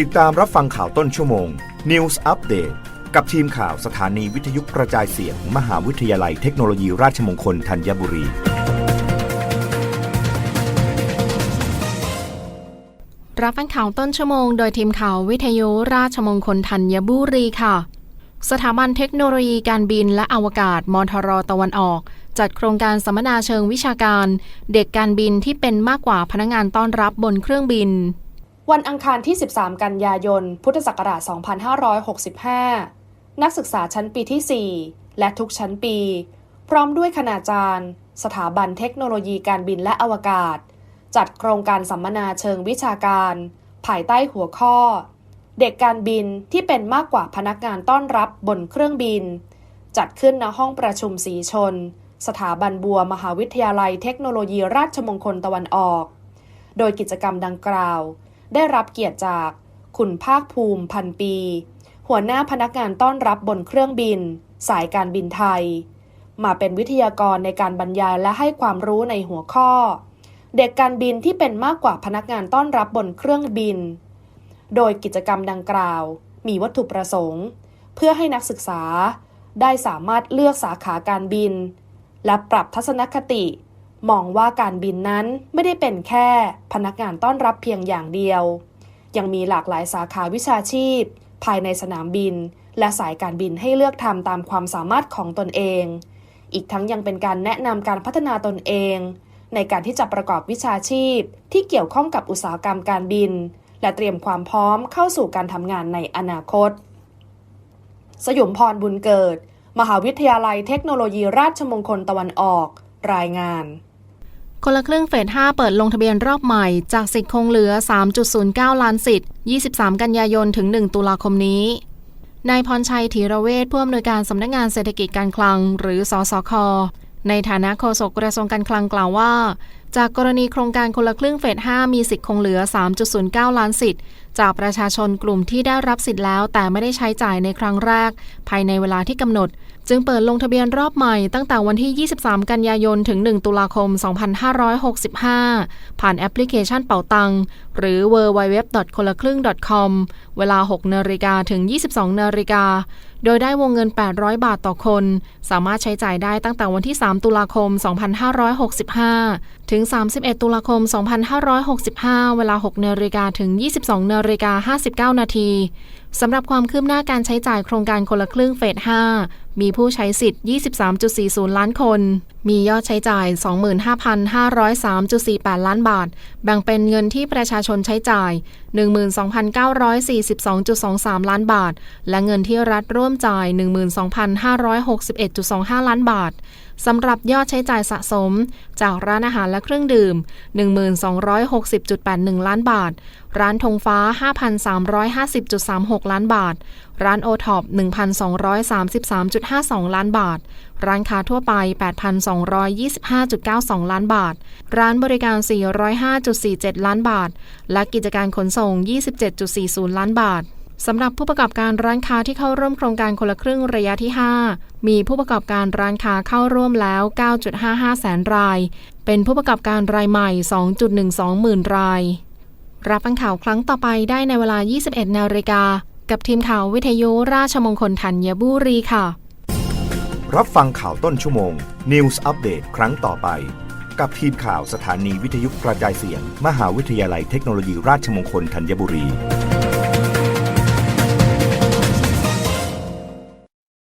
ติดตามรับฟังข่าวต้นชั่วโมง News Update กับทีมข่าวสถานีวิทยุกระจายเสียงมหาวิทยาลัยเทคโนโลยีราชมงคลธัญบุรี รับฟังข่าวต้นชั่วโมง โดยทีมข่าววิทยุราชมงคลธัญบุรีค่ะ สถาบันเทคโนโลยีการบินและอวกาศมทรตะวันออก จัดโครงการสัมมนาเชิงวิชาการ เด็กการบินที่เป็นมากกว่าพนักงานต้อนรับบนเครื่องบิน วันอังคารที่ 13 กันยายน พุทธศักราช 2565 นักศึกษาชั้นปีที่ 4 และทุกชั้นปี พร้อมด้วยคณาจารย์ สถาบันเทคโนโลยีการบินและอวกาศ จัดโครงการสัมมนาเชิงวิชาการ ภายใต้หัวข้อ เด็กการบินที่เป็นมากกว่าพนักงานต้อนรับบนเครื่องบิน จัดขึ้นณห้องประชุมสีชน สถาบันบัวมหาวิทยาลัยเทคโนโลยีราชมงคลตะวันออก โดยกิจกรรมดังกล่าว ได้รับเกียรติจาก คุณภาคภูมิพันปี หัวหน้าพนักงานต้อนรับบนเครื่องบิน สายการบินไทย มาเป็นวิทยากรในการบรรยายและให้ความรู้ในหัวข้อ เด็กการบินที่เป็นมากกว่าพนักงานต้อนรับบนเครื่องบิน โดยกิจกรรมดังกล่าว มีวัตถุประสงค์ เพื่อให้นักศึกษาได้สามารถเลือกสาขาการบิน และปรับทัศนคติ มองว่าการบินนั้นไม่ได้เป็นแค่พนักงานต้อนรับเพียงอย่างเดียว ยังมีหลากหลายสาขาวิชาชีพ ภายในสนามบิน และสายการบินให้เลือกทำตามความสามารถของตนเอง อีกทั้งยังเป็นการแนะนำการพัฒนาตนเอง ในการที่จะประกอบวิชาชีพ ที่เกี่ยวข้องกับอุตสาหกรรมการบิน และเตรียมความพร้อมเข้าสู่การทำงานในอนาคต สยุมพรบุญเกิด มหาวิทยาลัยเทคโนโลยีราชมงคลตะวันออก รายงาน คนละครึ่งเฟส 5 เปิดลงทะเบียนรอบใหม่ จากสิทธิ์คงเหลือ 3.09 ล้านสิทธิ์ 23 กันยายน ถึง 1 ตุลาคมนี้ นายพรชัยธีระเวชผู้อำนวยการสำนักงานเศรษฐกิจการคลัง หรือ สสค ในฐานะโฆษกกระทรวงการคลังกล่าวว่า จากกรณีโครงการคนละครึ่งเฟส 5 มีสิทธิ์คงเหลือ 3.09 ล้านสิทธิ์ จากประชาชนกลุ่มที่ได้รับสิทธิ์แล้ว แต่ไม่ได้ใช้จ่ายในครั้งแรก ภายในเวลาที่กำหนด จึงเปิดลงทะเบียนรอบใหม่ตั้งแต่วันที่ 23 กันยายน ถึง 1 ตุลาคม 2565 ผ่านแอปพลิเคชันเป่าตัง หรือ www. คนละครึ่ง .com เวลา 6นาฬิกาถึง 22นาฬิกาโดยได้วงเงิน 800 บาทต่อคน สามารถใช้จ่ายได้ตั้งแต่วันที่ 3 ตุลาคม 2565 ถึง 31 ตุลาคม 2565 เวลา 6นาฬิกาถึง 22นาฬิกา59 นาทีสำหรับความคืบหน้าการใช้จ่ายโครงการคนละครึ่งเฟส 5มีผู้ใช้สิทธิ์ 23.40 ล้านคน มียอดใช้จ่าย 25,503.48 ล้านบาท แบ่งเป็นเงินที่ประชาชนใช้จ่าย 12,942.23 ล้านบาท และเงินที่รัฐร่วมจ่าย 12,561.25 ล้านบาทสำหรับยอดใช้จ่ายสะสม จากร้านอาหารและเครื่องดื่ม 1260.81 ล้านบาท ร้านธงฟ้า 5,350.36 ล้านบาท ร้านโอท็อป1,233.52 ล้านบาท ร้านค้าทั่วไป 8,225.92 ล้านบาท ร้านบริการ 405.47 ล้านบาท และกิจการขนส่ง 27.40 ล้านบาทสำหรับผู้ประกอบการร้านค้าที่เข้าร่วมโครงการคนละครึ่งระยะที่ 5 มีผู้ประกอบการร้านค้าเข้าร่วมแล้ว 9.55 แสนราย เป็นผู้ประกอบการรายใหม่ 2.12 หมื่นราย รับฟังข่าวครั้งต่อไปได้ในเวลา 21 นาฬิกา กับทีมข่าววิทยุราชมงคลธัญบุรีค่ะ รับฟังข่าวต้นชั่วโมง News Update ครั้งต่อไป กับทีมข่าวสถานีวิทยุกระจายเสียง มหาวิทยาลัยเทคโนโลยีราชมงคลธัญบุรี